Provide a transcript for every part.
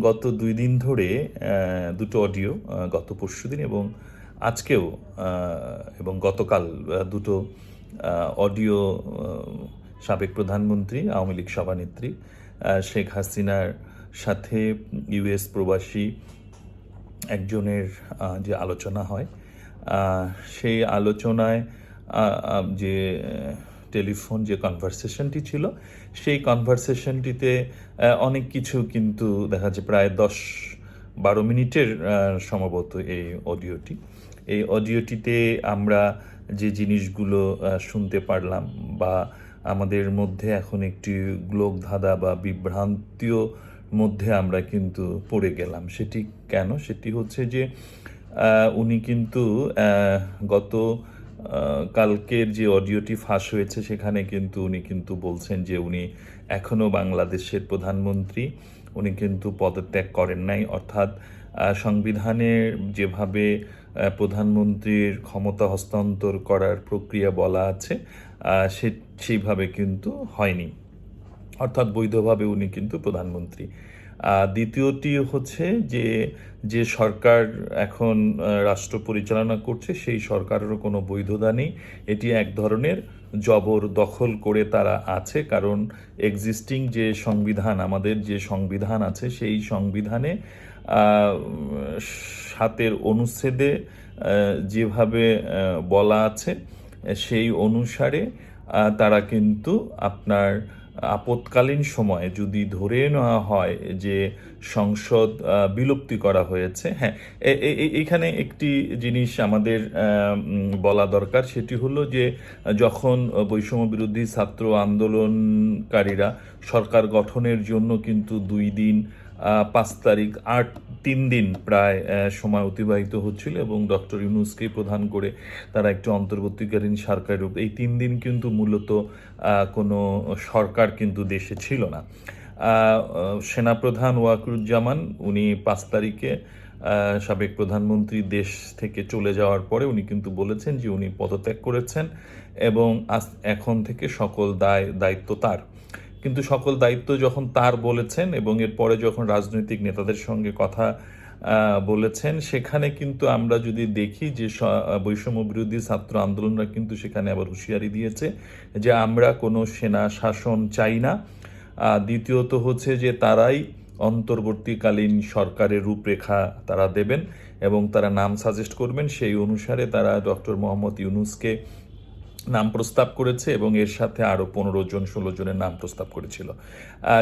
গত দুই দিন ধরে দুটো অডিও গত পরশু দিন এবং আজকেও এবং গতকাল দুটো অডিও সাবেক প্রধানমন্ত্রী, আওয়ামী লীগ সভানেত্রী শেখ হাসিনার সাথে ইউএস প্রবাসী একজনের যে আলোচনা হয় সেই আলোচনায় যে টেলিফোন যে কনভারসেশনটি ছিল, সেই কনভারসেশনটিতে অনেক কিছু কিন্তু দেখা যাচ্ছে প্রায় দশ বারো মিনিটের সম্ভবত এই অডিওটি এই অডিওটিতে আমরা যে জিনিসগুলো শুনতে পারলাম বা আমাদের মধ্যে এখন একটি গ্লোক ধাঁধা বা বিভ্রান্তীয় মধ্যে আমরা কিন্তু পড়ে গেলাম। সেটি কেন? সেটি হচ্ছে যে উনি কিন্তু গত কালকের যে অডিওটি ফাঁস হয়েছে সেখানে কিন্তু উনি কিন্তু বলছেন যে উনি এখনও বাংলাদেশের প্রধানমন্ত্রী। উনি কিন্তু পদত্যাগ করেন নাই। অর্থাৎ আহ, সংবিধানে যেভাবে প্রধানমন্ত্রীর ক্ষমতা হস্তান্তর করার প্রক্রিয়া বলা আছে সে সেইভাবে কিন্তু হয়নি। অর্থাৎ বৈধভাবে উনি কিন্তু প্রধানমন্ত্রী। দ্বিতীয়টি হচ্ছে যে যে সরকার এখন রাষ্ট্র পরিচালনা করছে, সেই সরকারেরও কোনো বৈধতা নেই। এটি এক ধরনের জবর দখল করে তারা আছে, কারণ এক্সিস্টিং যে সংবিধান, আমাদের যে সংবিধান আছে, সেই সংবিধানে সাতের অনুচ্ছেদে যেভাবে বলা আছে, সেই অনুসারে তারা কিন্তু আপনার আপৎকালীন সময়ে যদি ধরে নেওয়া হয় যে সংসদ বিলুপ্তি করা হয়েছে হ্যাঁ এখানে একটি জিনিস আমাদের বলা দরকার, সেটি হলো যে যখন বৈষম্য বিরোধী ছাত্র আন্দোলনকারীরা সরকার গঠনের জন্য কিন্তু দুই দিন পাঁচ তারিখ আট, তিন দিন প্রায় সময় অতিবাহিত হচ্ছিল এবং ডক্টর ইউনুসকে প্রধান করে তারা একটি অন্তর্বর্তীকালীন সরকার রূপ। এই তিন দিন কিন্তু মূলত কোনো সরকার কিন্তু দেশে ছিল না। সেনাপ্রধান ওয়াকুরুজ্জামান, উনি পাঁচ তারিখে সাবেক প্রধানমন্ত্রী দেশ থেকে চলে যাওয়ার পরে উনি কিন্তু বলেছেন যে উনি পদত্যাগ করেছেন এবং এখন থেকে সকল দায়, দায়িত্ব তার। কিন্তু সকল দায়িত্ব যখন তার বলেছেন এবং এরপরে যখন রাজনৈতিক নেতাদের সঙ্গে কথা বলেছেন, সেখানে কিন্তু আমরা যদি দেখি যে বৈষম্য বিরোধী ছাত্র আন্দোলনরা কিন্তু সেখানে আবার হুঁশিয়ারি দিয়েছে যে আমরা কোনো সেনা শাসন চাই না। দ্বিতীয়ত হচ্ছে যে তারাই অন্তর্বর্তীকালীন সরকারের রূপরেখা তারা দেবেন এবং তারা নাম সাজেস্ট করবেন। সেই অনুসারে তারা ডক্টর মোহাম্মদ ইউনুসকে নাম প্রস্তাব করেছে এবং এর সাথে আরও পনেরো জন, ষোলো জনের নাম প্রস্তাব করেছিল।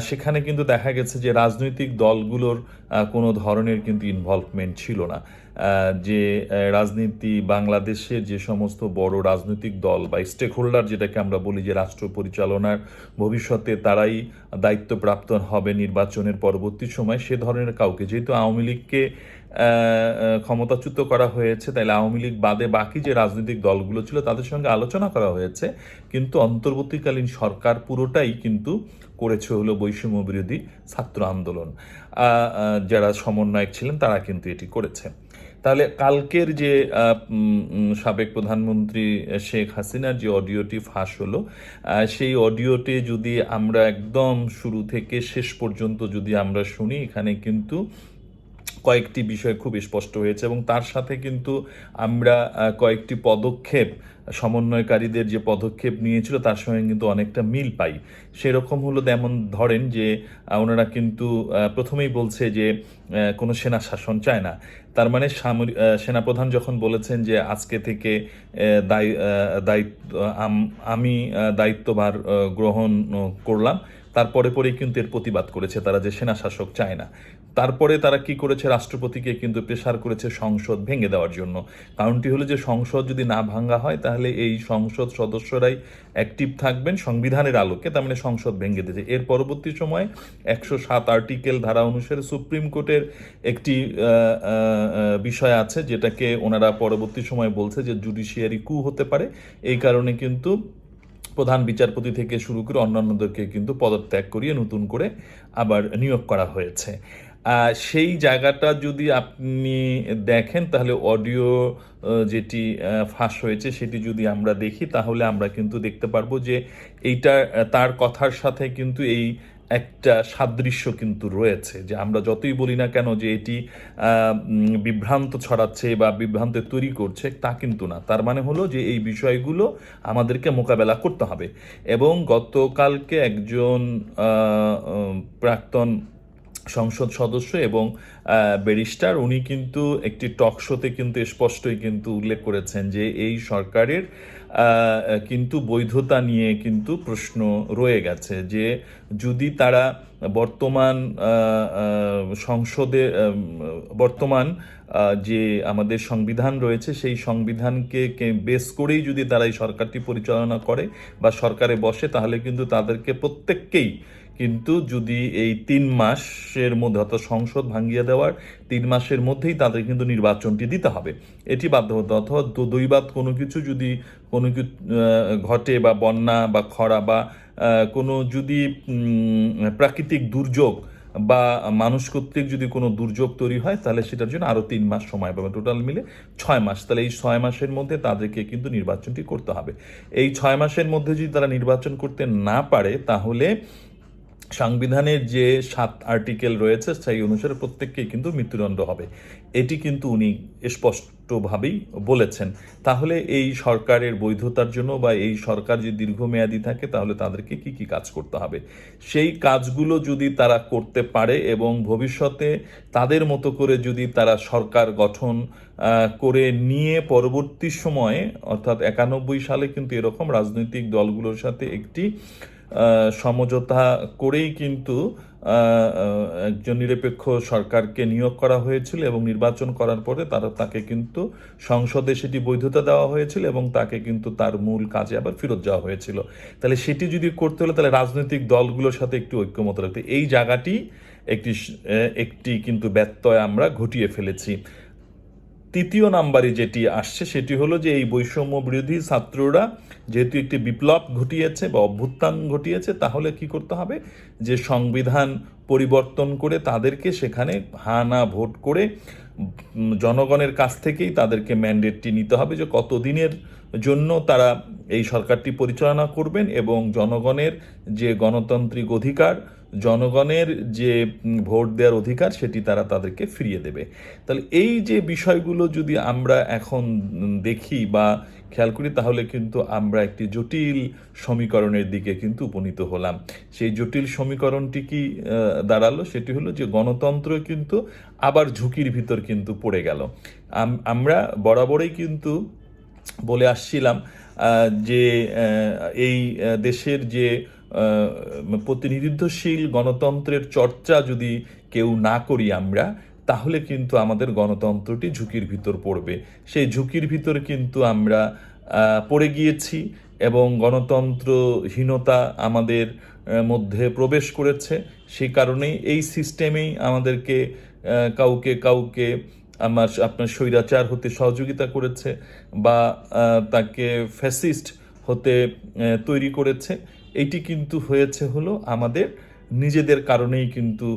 সেখানে কিন্তু দেখা গেছে যে রাজনৈতিক দলগুলোর কোনো ধরনের কিন্তু ইনভলভমেন্ট ছিল না। যে রাজনীতি, বাংলাদেশের যে সমস্ত বড় রাজনৈতিক দল বা স্টেক হোল্ডার যেটাকে আমরা বলি যে রাষ্ট্র পরিচালনার, ভবিষ্যতে তারাই দায়িত্বপ্রাপ্ত হবে নির্বাচনের পরবর্তী সময়, সে ধরনের কাউকে। যেহেতু আওয়ামী লীগকে ক্ষমতাচ্যুত করা হয়েছে, তাইলে আওয়ামী লীগ বাদে বাকি যে রাজনৈতিক দলগুলো ছিল তাদের সঙ্গে আলোচনা করা হয়েছে, কিন্তু অন্তর্বর্তীকালীন সরকার পুরোটাই কিন্তু করেছে হলো বৈষম্য বিরোধী ছাত্র আন্দোলন। যারা সমন্বয়ক ছিলেন তারা কিন্তু এটি করেছে। তাহলে কালকের যে সাবেক প্রধানমন্ত্রী শেখ হাসিনার যে অডিওটি ফাঁস হলো সেই অডিওটি যদি আমরা একদম শুরু থেকে শেষ পর্যন্ত যদি আমরা শুনি, এখানে কিন্তু কয়েকটি বিষয় খুব স্পষ্ট হয়েছে এবং তার সাথে কিন্তু আমরা কয়েকটি পদক্ষেপ সমন্বয়কারীদের যে পদক্ষেপ নিয়েছিল তার সঙ্গে কিন্তু অনেকটা মিল পাই। সেরকম হলো যেমন ধরেন যে ওনারা কিন্তু প্রথমেই বলছে যে কোনো সেনা শাসন চায় না। তার মানে সামরি- আহ, সেনাপ্রধান যখন বলেছেন যে আজকে থেকে দায় দায়িত্ব আম- দায়িত্বভার গ্রহণ করলাম তারপরে পরেই কিন্তু এর প্রতিবাদ করেছে তারা যে সেনা শাসক চায় না। তারপরে তারা কি করেছে? রাষ্ট্রপতিকে কিন্তু প্রেশার করেছে সংসদ ভেঙে দেওয়ার জন্য। কারণটি হলো যে, সংসদ যদি না ভাঙ্গা হয়, তাহলে এই সংসদ সদস্যরাই অ্যাক্টিভ থাকবেন সংবিধানের আলোকে, তার মানে সংসদ ভেঙে দিয়েছে। এর পরবর্তী সময় একশো সাত আর্টিকেল ধারা অনুসারে সুপ্রিম কোর্টের একটি বিষয় আছে, যেটাকে ওনারা পরবর্তী সময় বলছে যে জুডিশিয়ারি কু হতে পারে। এই কারণে কিন্তু প্রধান বিচারপতি থেকে শুরু করে অন্যান্যদেরকে কিন্তু পদত্যাগ করিয়ে নতুন করে আবার নিয়োগ করা হয়েছে। সেই জায়গাটা যদি আপনি দেখেন, তাহলে অডিও যেটি ফাঁস হয়েছে সেটি যদি আমরা দেখি, তাহলে আমরা কিন্তু দেখতে পারব যে এইটা তার কথার সাথে কিন্তু এই একটা সাদৃশ্য কিন্তু রয়েছে যে আমরা যতই বলি না কেন যে এটি বিভ্রান্ত ছড়াচ্ছে বা বিভ্রান্ত তৈরি করছে, তা কিন্তু না। তার মানে হলো যে এই বিষয়গুলো আমাদেরকে মোকাবেলা করতে হবে। এবং গতকালকে একজন প্রাক্তন সংসদ সদস্য এবং ব্যারিস্টার, উনি কিন্তু একটি টক শোতে কিন্তু স্পষ্টই কিন্তু উল্লেখ করেছেন যে এই সরকারের কিন্তু বৈধতা নিয়ে কিন্তু প্রশ্ন রয়ে গেছে যে যদি তারা বর্তমান সংসদে বর্তমান যে আমাদের সংবিধান রয়েছে সেই সংবিধানকে বেস করেই যদি তারা এই সরকারটি পরিচালনা করে বা সরকারে বসে, তাহলে কিন্তু তাদেরকে প্রত্যেককেই কিন্তু যদি এই তিন মাসের মধ্যে অর্থাৎ সংসদ ভাঙিয়ে দেওয়ার তিন মাসের মধ্যেই তাদের কিন্তু নির্বাচনটি দিতে হবে। এটি বাধ্যবাধকতা অথবা দৈবাত কোনো কিছু যদি কোনো কিছু ঘটে বা বন্যা বা খরা বা কোনো যদি প্রাকৃতিক দুর্যোগ বা মানুষ কর্তৃক যদি কোনো দুর্যোগ তৈরি হয়, তাহলে সেটার জন্য আরও তিন মাস সময় পাবে। টোটাল মিলে ছয় মাস। তাহলে এই ছয় মাসের মধ্যে তাদেরকে কিন্তু নির্বাচনটি করতে হবে। এই ছয় মাসের মধ্যে যদি তারা নির্বাচন করতে না পারে, তাহলে সংবিধানের যে সাত আর্টিকেল রয়েছে, সেই অনুসারে প্রত্যেককেই কিন্তু মৃত্যুদণ্ড হবে। এটি কিন্তু উনি স্পষ্টভাবেই বলেছেন। তাহলে এই সরকারের বৈধতার জন্য বা এই সরকার যে দীর্ঘমেয়াদী থাকে, তাহলে তাদেরকে কি কি কাজ করতে হবে? সেই কাজগুলো যদি তারা করতে পারে এবং ভবিষ্যতে তাদের মতো করে যদি তারা সরকার গঠন করে নিয়ে পরবর্তী সময়ে, অর্থাৎ একানব্বই সালে কিন্তু এরকম রাজনৈতিক দলগুলোর সাথে একটি সমঝোতা করেই কিন্তু একজন নিরপেক্ষ সরকারকে নিয়োগ করা হয়েছিল এবং নির্বাচন করার পরে তারা তাকে কিন্তু সংসদে সেটি বৈধতা দেওয়া হয়েছিল এবং তাকে কিন্তু তার মূল কাজে আবার ফেরত যাওয়া হয়েছিল। তাহলে সেটি যদি করতে হলে তাহলে রাজনৈতিক দলগুলোর সাথে একটু ঐক্যমত রাখতে। এই জায়গাটি একটি একটি কিন্তু ব্যত্যয় আমরা ঘটিয়ে ফেলেছি। তৃতীয় নাম্বারে যেটি আসছে সেটি হলো যে এই বৈষম্য বিরোধী ছাত্ররা যেহেতু একটি বিপ্লব ঘটিয়েছে বা অভ্যুত্থান ঘটিয়েছে, তাহলে কি করতে হবে? যে সংবিধান পরিবর্তন করে তাদেরকে সেখানে হানা ভোট করে জনগণের কাছ থেকেই তাদেরকে ম্যান্ডেটটি নিতে হবে যে কতদিনের জন্য তারা এই সরকারটি পরিচালনা করবেন এবং জনগণের যে গণতান্ত্রিক অধিকার, জনগণের যে ভোট দেওয়ার অধিকার সেটি তারা তাদেরকে ফিরিয়ে দেবে। তাহলে এই যে বিষয়গুলো যদি আমরা এখন দেখি বা খেয়াল করি, তাহলে কিন্তু আমরা একটি জটিল সমীকরণের দিকে কিন্তু উপনীত হলাম। সেই জটিল সমীকরণটি কি দাঁড়াল? সেটি হলো যে গণতন্ত্র কিন্তু আবার ঝুঁকির ভিতর কিন্তু পড়ে গেল। আমরা বরাবরই কিন্তু বলে আসছিলাম যে এই দেশের যে প্রতিনিধিত্বশীল গণতন্ত্রের চর্চা যদি কেউ না করি আমরা, তাহলে কিন্তু আমাদের গণতন্ত্রটি ঝুঁকির ভিতর পড়বে। সেই ঝুঁকির ভিতর কিন্তু আমরা পড়ে গিয়েছি এবং গণতন্ত্রহীনতা আমাদের মধ্যে প্রবেশ করেছে। সেই কারণেই এই সিস্টেমেই আমাদেরকে কাউকে কাউকে আমার আপনার স্বৈরাচার হতে সহযোগিতা করেছে বা তাকে ফ্যাসিস্ট হতে তৈরি করেছে। এটি কিন্তু হয়েছে হলো আমাদের নিজেদের কারণেই কিন্তু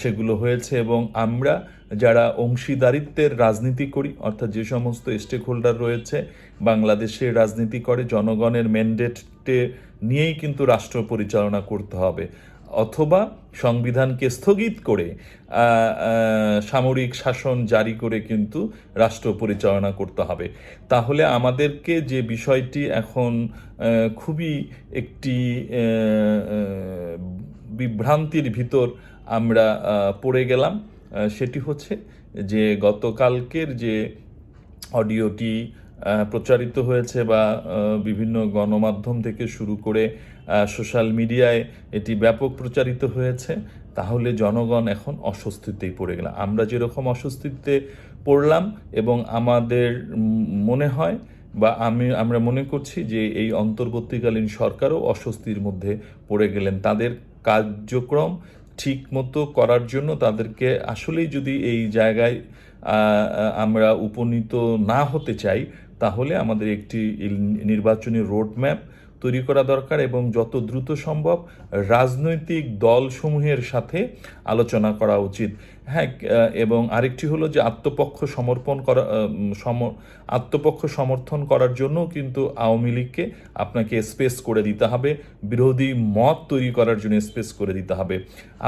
সেগুলো হয়েছে এবং আমরা যারা অংশীদারিত্বের রাজনীতি করি, অর্থাৎ যে সমস্ত স্টেক হোল্ডার রয়েছে, বাংলাদেশে রাজনীতি করে, জনগণের ম্যান্ডেটে নিয়েই কিন্তু রাষ্ট্র পরিচালনা করতে হবে। অথবা সংবিধানকে স্থগিত করে সামরিক শাসন জারি করে কিন্তু রাষ্ট্র পরিচালনা করতে হবে। তাহলে আমাদেরকে যে বিষয়টি এখন খুবই একটি বিভ্রান্তির ভিতর আমরা পড়ে গেলাম সেটি হচ্ছে যে গতকালকের যে অডিওটি প্রচারিত হয়েছে বা বিভিন্ন গণমাধ্যম থেকে শুরু করে সোশ্যাল মিডিয়ায় এটি ব্যাপক প্রচারিত হয়েছে, তাহলে জনগণ এখন অস্বস্তিতেই পড়ে গেল। আমরা যেরকম অস্বস্তিতে পড়লাম এবং আমাদের মনে হয় বা আমি, আমরা মনে করছি যে এই অন্তর্বর্তীকালীন সরকারও অস্বস্তির মধ্যে পড়ে গেলেন। তাদের কার্যক্রম ঠিক মতো করার জন্য তাদেরকে আসলেই যদি এই জায়গায় আমরা উপনীত না হতে চাই তাহলে আমাদের একটি নির্বাচনী রোড ম্যাপ তৈরি করা দরকার এবং যত দ্রুত সম্ভব রাজনৈতিক দলসমূহের সাথে আলোচনা করা উচিত। হ্যাঁ এবং আরেকটি হলো যে আত্মপক্ষ সমর্পণ করা সম, আত্মপক্ষ সমর্থন করার জন্য কিন্তু আওয়ামী লীগকে আপনাকে স্পেস করে দিতে হবে। বিরোধী মত তৈরি করার জন্য স্পেস করে দিতে হবে।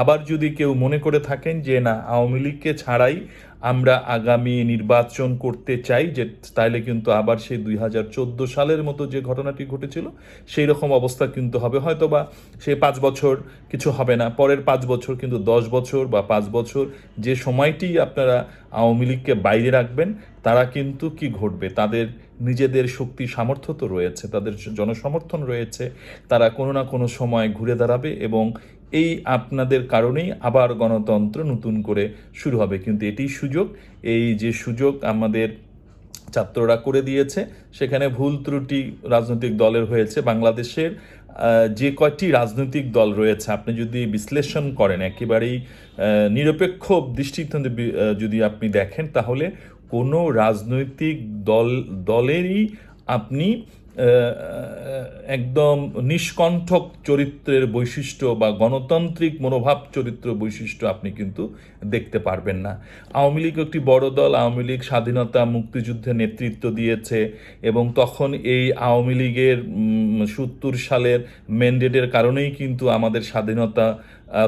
আবার যদি কেউ মনে করে থাকেন যে না, আওয়ামী লীগকে ছাড়াই আমরা আগামী নির্বাচন করতে চাই যে, তাইলে কিন্তু আবার সেই দুই হাজার চোদ্দ সালের মতো যে ঘটনাটি ঘটেছিল, সেই রকম অবস্থা কিন্তু হবে। হয়তো বা সে পাঁচ বছর কিছু হবে না। পরের পাঁচ বছর কিন্তু দশ বছর বা পাঁচ বছর যে সময়টি আপনারা আওয়ামী লীগকে বাইরে রাখবেন, তারা কিন্তু কি ঘটবে? তাদের নিজেদের শক্তি সামর্থ্য তো রয়েছে, তাদের জনসমর্থন রয়েছে, তারা কোনো না কোনো সময় ঘুরে দাঁড়াবে এবং এই আপনাদের কারণেই আবার গণতন্ত্র নতুন করে শুরু হবে। কিন্তু এটি সুযোগ। এই যে সুযোগ আমাদের ছাত্ররা করে দিয়েছে, সেখানে ভুল ত্রুটি রাজনৈতিক দলের হয়েছে। বাংলাদেশের যে কয়টি রাজনৈতিক দল রয়েছে, আপনি যদি বিশ্লেষণ করেন, একেবারেই নিরপেক্ষ দৃষ্টিতে যদি আপনি দেখেন, তাহলে কোনো রাজনৈতিক দল, দলেরই আপনি একদম নিষ্কণ্ঠক চরিত্রের বৈশিষ্ট্য বা গণতান্ত্রিক মনোভাব চরিত্র বৈশিষ্ট্য আপনি কিন্তু দেখতে পারবেন না। আওয়ামী লীগ একটি বড় দল, আওয়ামী লীগ স্বাধীনতা মুক্তিযুদ্ধে নেতৃত্ব দিয়েছে এবং তখন এই আওয়ামী লীগের সত্তর সালের ম্যান্ডেটের কারণেই কিন্তু আমাদের স্বাধীনতা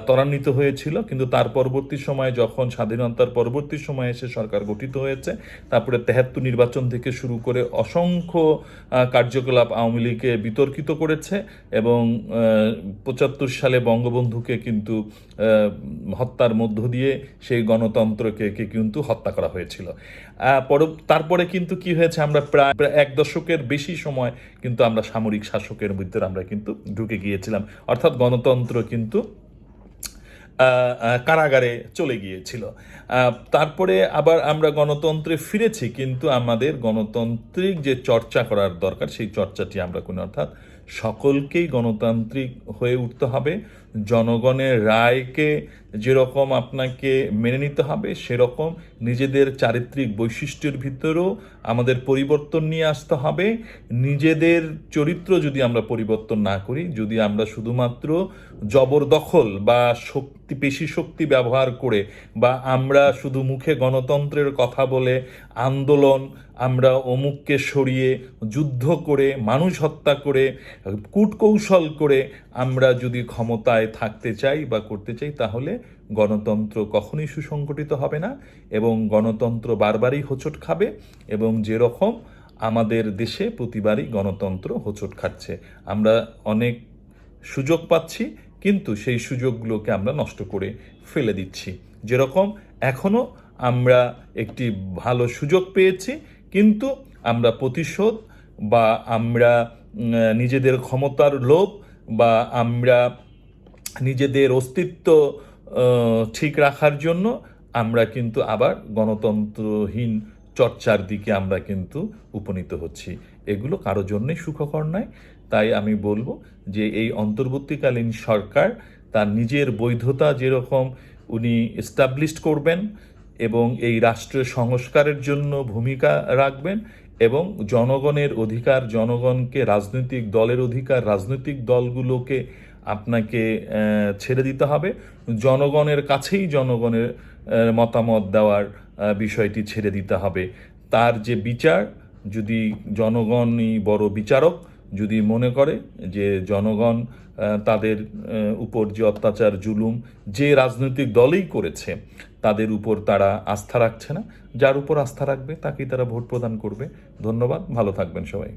ত্বরান্বিত হয়েছিল, কিন্তু তার পরবর্তী সময়ে যখন স্বাধীনতার পরবর্তী সময়ে এসে সরকার গঠিত হয়েছে, তারপরে তেহাত্তর নির্বাচন থেকে শুরু করে অসংখ্য কার্যকলাপ আওয়ামী লীগকে বিতর্কিত করেছে এবং পঁচাত্তর সালে বঙ্গবন্ধুকে কিন্তু হত্যার মধ্য দিয়ে সেই গণতন্ত্রকে কে কিন্তু হত্যা করা হয়েছিল। পর- তারপরে কিন্তু কি হয়েছে, আমরা প্রায় এক দশকের বেশি সময় কিন্তু আমরা সামরিক শাসকের ভিতরে আমরা কিন্তু ঢুকে গিয়েছিলাম। অর্থাৎ গণতন্ত্র কিন্তু কারাগারে চলে গিয়েছিল। তারপরে আবার আমরা গণতন্ত্রে ফিরেছি, কিন্তু আমাদের গণতান্ত্রিক যে চর্চা করার দরকার, সেই চর্চাটি আমরা কোনো অর্থাৎ সকলকেই গণতান্ত্রিক হয়ে উঠতে হবে। জনগণের রায়কে যেরকম আপনাকে মেনে নিতে হবে, সেরকম নিজেদের চারিত্রিক বৈশিষ্ট্যের ভিতরেও আমাদের পরিবর্তন নিয়ে আসতে হবে। নিজেদের চরিত্র যদি আমরা পরিবর্তন না করি, যদি আমরা শুধুমাত্র জবরদখল বা শক্তি, পেশি শক্তি ব্যবহার করে বা আমরা শুধু মুখে গণতন্ত্রের কথা বলে আন্দোলন, আমরা অমুককে সরিয়ে যুদ্ধ করে, মানুষ হত্যা করে, কূটকৌশল করে আমরা যদি ক্ষমতায় থাকতে চাই বা করতে চাই, তাহলে গণতন্ত্র কখনোই সুসংগঠিত হবে না এবং গণতন্ত্র বারবারই হোঁচট খাবে এবং যেরকম আমাদের দেশে প্রতিবারই গণতন্ত্র হোঁচট খাচ্ছে। আমরা অনেক সুযোগ পাচ্ছি, কিন্তু সেই সুযোগগুলোকে আমরা নষ্ট করে ফেলে দিচ্ছি। যেরকম এখনও আমরা একটি ভালো সুযোগ পেয়েছি, কিন্তু আমরা প্রতিশোধ বা আমরা নিজেদের ক্ষমতার লোভ বা আমরা নিজেদের অস্তিত্ব ঠিক রাখার জন্য আমরা কিন্তু আবার গণতন্ত্রহীন চর্চার দিকে আমরা কিন্তু উপনীত হচ্ছি। এগুলো কারও জন্যই সুখকর নয়। তাই আমি বলব যে এই অন্তর্বর্তীকালীন সরকার তার নিজের বৈধতা যেরকম উনি এস্টাবলিশ করবেন এবং এই রাষ্ট্রের সংস্কারের জন্য ভূমিকা রাখবেন এবং জনগণের অধিকার, জনগণকে রাজনৈতিক দলের অধিকার, রাজনৈতিক দলগুলোকে আপনাকে ছেড়ে দিতে হবে। জনগণের কাছেই জনগণের মতামত দেওয়ার বিষয়টি ছেড়ে দিতে হবে। তার যে বিচার, যদি জনগণই বড় বিচারক, যদি মনে করে যে জনগণ তাদের উপর যে অত্যাচার, জুলুম যে রাজনৈতিক দলেই করেছে, তাদের উপর তারা আস্থা রাখছে না। যার উপর আস্থা রাখবে, তাকেই তারা ভোট প্রদান করবে। ধন্যবাদ, ভালো থাকবেন সবাই।